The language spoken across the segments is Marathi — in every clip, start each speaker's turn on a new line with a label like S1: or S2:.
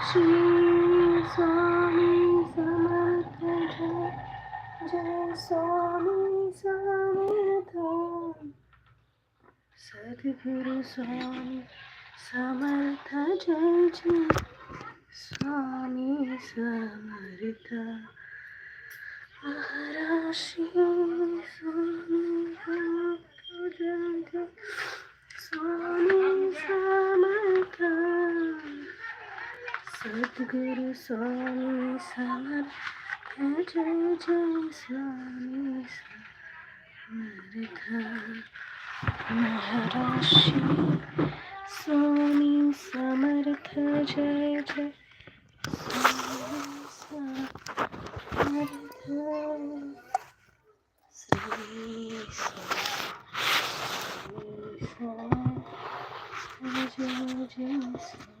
S1: શ્રી સ્વામી સમર્થ જય જય સ્વામી સમર્થ સદગુરુ સ્વામી સમર્થ જય જય સ્વામી સમર્થ મહારાજ ಗುರು ಸ್ವಾಮಿ ಸಮರ್ ಜಯ ಜಯ ಸ್ವಾಮಿ ಸಮರ್ಥ ಮಹರಾಶಿ ಸ್ವಾಮಿ ಸಮರ್ಥ ಜಯ ಜಯ ಶ್ರೀ ಸ್ವಾಮಿ ಜಯ ಜಯ ಸ್ವಾಮಿ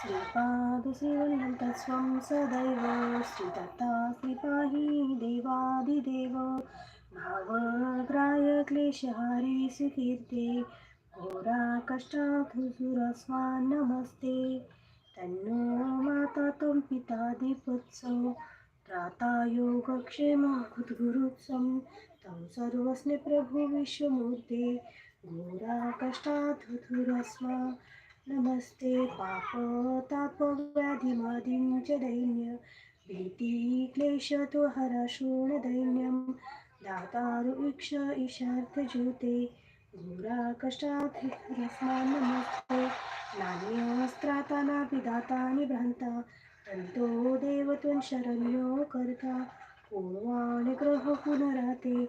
S1: श्रीपादश्रीवल्लभस्वं सदैव श्रीदत्ता श्रीपाही देवादिदेव भावग्राय क्लेशहारी सुकीर्ते घोरा कष्टाधुसुरस्वान् नमस्ते तन्नो माता त्वं पिता दीपोत्सव त्राता योगक्षेमा कुद्गुरुत्सं तं सर्वस्ने प्रभु विश्वमूर्ते घोरा कष्टाधुसुरस्वा नमस्ते पाप ताप व्याधिमादिं च दैन्य. भीती क्लेश तु हरशूण दैन्यं दातारु इक्ष ईशार्थज्योते घोरा कष्टाधिरस्मान् नमस्ते. नान्यस्त्रातानापि दातानि भ्रान्ता तन्तो देव त्वं शरण्यो कर्ता. पूर्वाणि ग्रह पुनराते.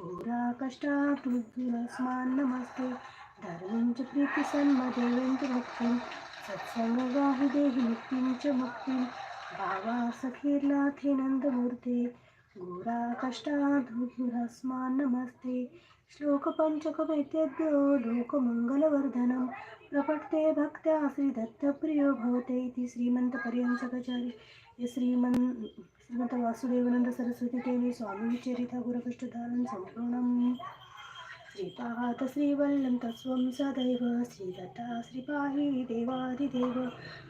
S1: घोरा कष्टातुर्स्मान् नमस्ते. धर्मं च प्रीतिसन्मदेवं च मुक्तिं सत्सङ्गगाहि देहि मुक्तिं च मुक्तिं भावासखीर्नाथे नन्दमूर्ते घोरा कष्टाधुरस्मान् नमस्ते श्लोकपञ्चकवैद्यो लोकमङ्गलवर्धनं प्रपठते भक्त्या श्रीदत्तप्रियो भवते इति श्रीमन्तपर्यंसकचार्य श्रीमन् श्रीमन्तवासुदेवानन्द सरस्वती देवी सम्पूर्णम् श्रीपाद श्रीवल्लं तत्त्वं सदैव श्रीदत्ता श्रीपाही देवादिदेव।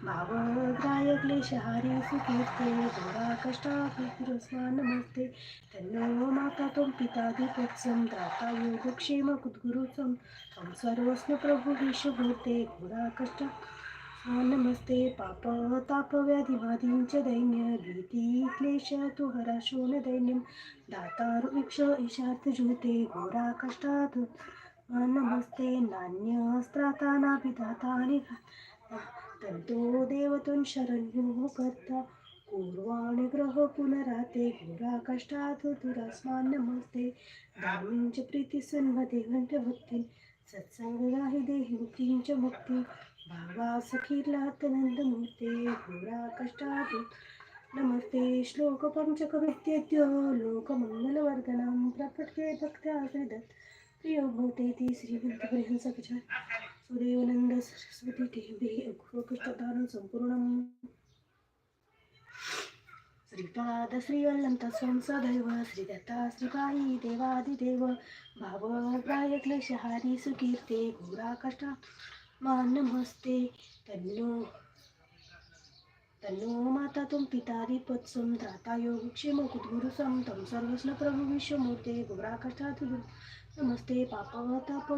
S1: भावग्राय क्लेशहारी सुकीर्ते घोरा कष्टाभिरस्वा नमस्ते तन्नो माता त्वं पिताधिपत्सं दाता योगक्षेम कुद्गुरुत्वं। त्वं सर्वस्व प्रभु विश्वभूते घोरा कष्टा नमस्ते पाप ताप व्याधिवादींच च दैन्य भीती क्लेश तु हराशो दैन्यं दातारु इक्ष ईशार्थजूते घोरा कष्टात्. नमस्ते नान्यस्त्रातानाभिदातानि तन्तो देवतुं शरण्यो कर्ता. पूर्वाणि ग्रह पुनराते घोरा कष्टात् दुरास्मान नमस्ते धार्मीं च प्रीतिसन्मदेवं च भक्तिं सत्सङ्गदाहि देहि मुक्तिं च मुक्तिं. भावासखीर्लातनन्दमूर्ते घोरा कष्टात् नमस्ते श्लोकपञ्चकविद्यद्यो लोकमङ्गलवर्धनं प्रपठ्ये भक्त्या श्रीदत्त प्रियो भवतेति श्रीमन्तपरिहंसकचार्य सुदेवानन्द सरस्वती टेभिः गुरुकृष्टदानं सम्पूर्णम् श्रीपाद श्रीवल्लम तत्स्वं सदैव श्रीदत्ता श्रीपायी देवादिदेव भावग्राय क्लेशहारी सुकीर्ते घोरा नमस्ते तन्नो तन्नो माता तुम पिता दीपत्सम त्राता योगक्षेम कुद्गुरुसम तम सर्वस्न प्रभु विश्वमूर्ते घोरा कष्टात नमस्ते पापवताप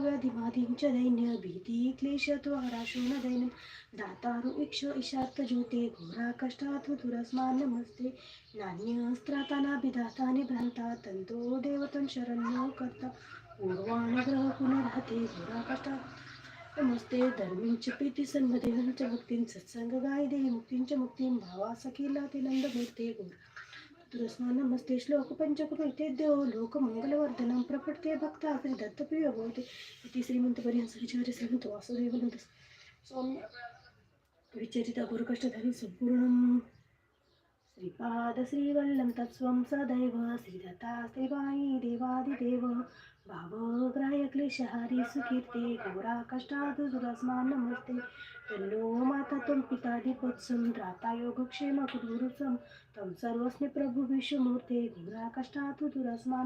S1: च दैन्य भीती क्लेश त्वराशो न दैन्य। दातारु इक्ष इशार्थज्योते ज्योते घोरा कष्टात दुरस्मा नमस्ते। नान्यस्त्रातानाभिधातानि भ्रांता तन्तो देवतं शरण्यो कर्ता। पूर्वाणग्रह पुनर्हते घोरा कष्टात नमस्ते धर्मींच प्रीती सन्मदेवांच भक्तीं सत्संग गाय देही मुक्तींच मुक्तीं भावा सखीला ते नंद मूर्ते घोरा तुरस्मा नमस्ते श्लोक पंचकृते देव लोकमंगलवर्धनं प्रपटते भक्ता श्री दत्तप्रिय भवते इति श्रीमंत पर्यंत विचारे श्रीमंत वासुदेव नंद सौम्य विचरिता गुरुकष्टधरी संपूर्णं श्रीपाद श्रीवल्लं तत्स्वं सदैव श्रीदत्ता श्रीवायी देवादिदेव भावग्राह्य क्लेशहारी सुकीर्ते घोरा कष्टाद दुरस्मा नमस्ते तन्नो माता त्वं पिता दीपोत्सं त्राता योगक्षेम कुरुसम तम सर्वस्मि प्रभु विश्वमूर्ते घोरा कष्टाद दुरस्मा